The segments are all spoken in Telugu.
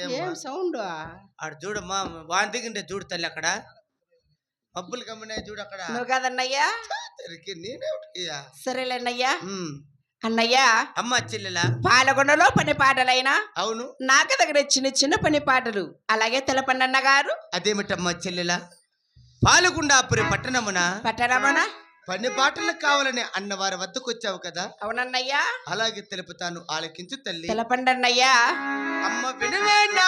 ఏం సౌండ్? ఆడు చూడమ్మా వాంతికింటే చూడు తల్లి అక్కడ. మబ్బులు గమ్మినాయి చూడు అక్కడ. నువ్వు కదన్నయ్య? సరేలేనయ్య. అన్నయ్య. అమ్మ చెల్లెల? పాలగొండలో పని పాటలైనా? అవును. నాకు దగ్గర చిన్న చిన్న పని పాటలు. అలాగే తెలపండి అన్నగారు. అదేమిటమ్మా చెల్లెల? పాలగుండాపురి పట్టణమున? పట్టరమణ పని బాటలు కావాలని అన్నవారి వద్దకు వచ్చావు కదా? అవునన్నయ్య. అలాగే తెలుపుతాను ఆలకించు తల్లి. తెలపండి అన్నయ్య అమ్మ వినవేనా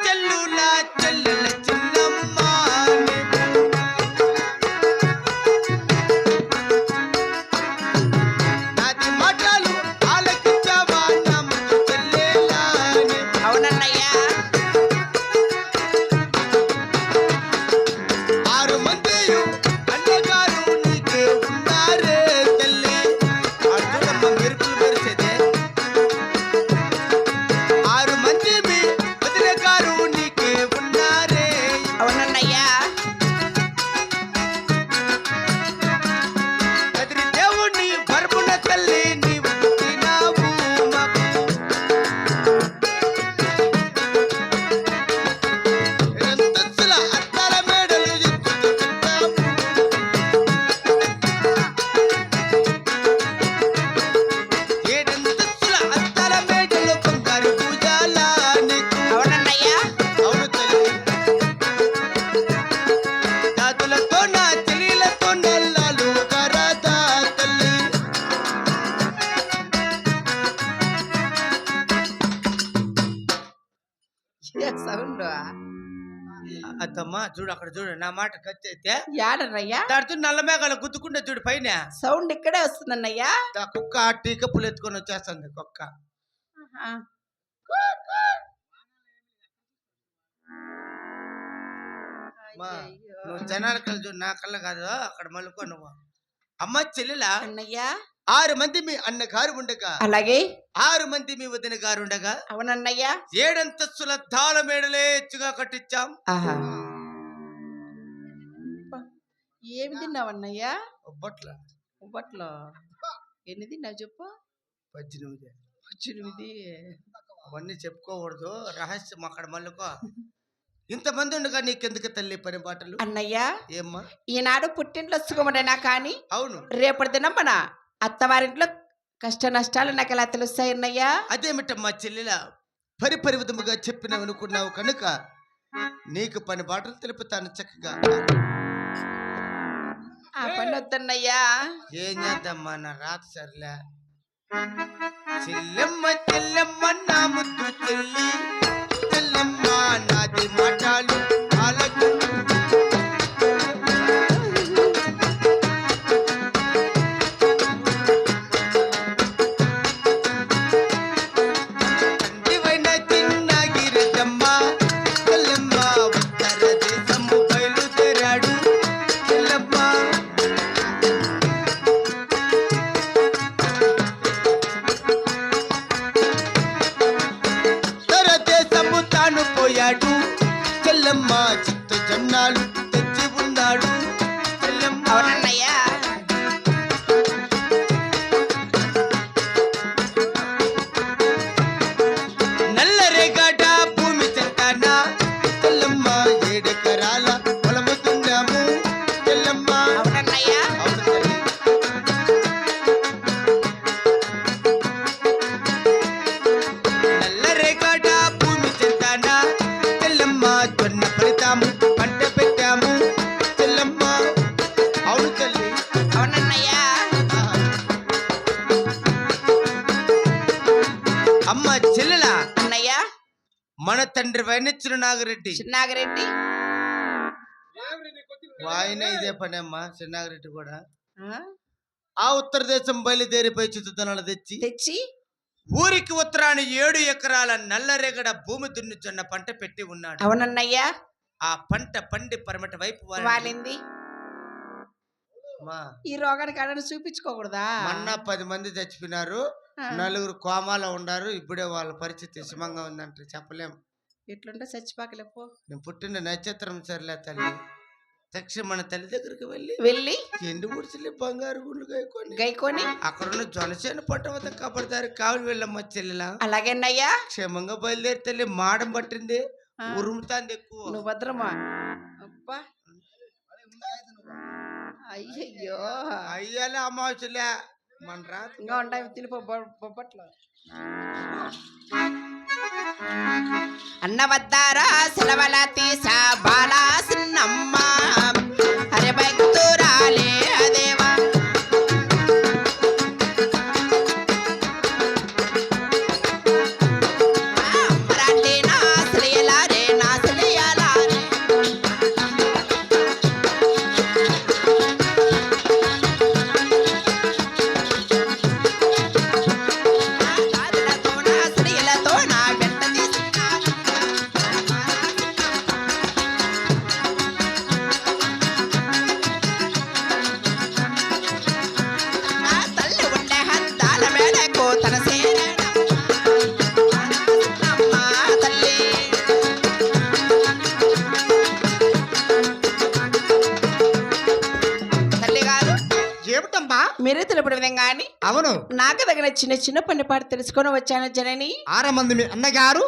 చెల్లులా చెల్లెల చిన్నమ్మ అత్తమ్మ చూడు అక్కడ చూడు నా మాట అయితే యాడన్నయ్య దాడితో నల్ల మేఘాలు గుద్దుకుంటే చూడు పైన. సౌండ్ ఇక్కడే వస్తుందన్నయ్య. ఆ కుక్క టీక పులు ఎత్తుకొని వచ్చేస్తుంది కుక్క. నువ్వు జనాల కళ్ళు చూడు నా కళ్ళ కాదు అక్కడ మలుకో నువ్వు. అమ్మ చెల్లెల? అన్నయ్య. ఆరు మంది మీ అన్న గారు ఉండగా. అలాగే. ఆరు మంది మీ వదిన గారు ఉండగా. అవునన్నయ్య. ఏడంతస్తుల తాళ మేడలే ఎచ్చుగా కట్టించాం. ఏమి తిన్నావన్నయ్య? ఒబ్బట్ల. ఉబ్బట్లో ఎన్ని తిన్నావు చెప్పు? పద్దెనిమిది పద్దెనిమిది అవన్నీ చెప్పుకోకూడదు. రహస్యం అక్కడ మళ్ళుకో. ఇంతమంది ఉండగా నీకెందుకు తల్లి పని బాటలు అన్నయ్య. ఏమ్మా? ఈనాడు పుట్టింట్లో సుఖముడైనా కానీ అవును. రేపటి దినం మన అత్తవారింట్లో కష్ట నష్టాలు నాకు ఎలా తెలుస్తాయి అన్నయ్య అదేమిటమ్మా చెల్లెల? పరిపరి విధముగా చెప్పిన అనుకున్నావు కనుక నీకు పని బాటలు తెలుపుతాను చక్కగా. ఆ పని వద్దన్నయ్యా. ఏం చేద్దామ్మా నా రాత సర్లే. చెల్లెమ్మ మన తండ్రి వైన చిరునాగిరెడ్డి. చిన్నాగిరెడ్డి ఆయన ఇదే పని అమ్మా చిన్నాగిరెడ్డి కూడా. ఆ? ఆ ఉత్తర దేశం బయలుదేరిపోయి చిత్తుతనాలు తెచ్చి తెచ్చి? ఊరికి ఉత్తరాన ఏడు ఎకరాల నల్లరేగడ భూమి దున్నుచున్న పంట పెట్టి ఉన్నాడు. అవునన్నయ్య. ఆ పంట పండి పరమటి వైపు వాలింది. వాలింది. అమ్మా, ఈ రోగానికి అడని చూపించుకోకూడదా? మొన్న పది మంది చచ్చిపోయినారు. నలుగురు కోమాలో ఉన్నారు ఇప్పుడే వాళ్ళ పరిస్థితి సుమంగా ఉందంటే చెప్పలేం. ఎట్లుంటే చచ్చిపోకలేపో నేను పుట్టిన నక్షత్రం సరిలే తల్లి. తక్షణ మన తల్లి దగ్గరికి వెళ్ళి వెళ్ళి? ఎండు గుడిసెల్లి బంగారు గుండు కాయకొని గైకొని? అక్కడున్న జనసేన పట్ట వద్ద కబడతారు కావాలి వెళ్ళమ్మ చెల్లెలా. అలాగేనయ్యా? క్షేమంగా బయలుదేరి తల్లి మాడం పట్టింది. ఉరుముతాంది ఎక్కువ. నువ్వు భద్రమా? అబ్బా. అయ్యయ్యో. అయ్యాలే అమావాస్యలే. మన రాత్రి ఇంకా ఉంటాయి తినిపో బొబ్బట్లు. అన్న వద్దారా సెలవల తీసా బాలా ఏమిటమ్మా? మీరే తెలుపడం విధంగా అని అవును. నాకు తగిన చిన్న చిన్న పని పాటు తెలుసుకొని వచ్చాను జనని. ఆర మంది మీ అన్నగారు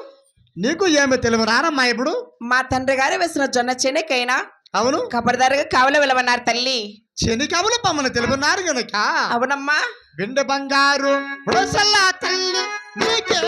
నీకు ఏమి తెలియదు రానమ్మా ఇప్పుడు? మా తండ్రి గారు వేసిన జొన్న చెనకైనా? అవును. కబడిదారుగా కావలి వెళ్ళమన్నారు తల్లి. చెనికవులు పమ్మను తెలుగున్నారు గనక. అవునమ్మా. బిండె బంగారు తల్లి నీకే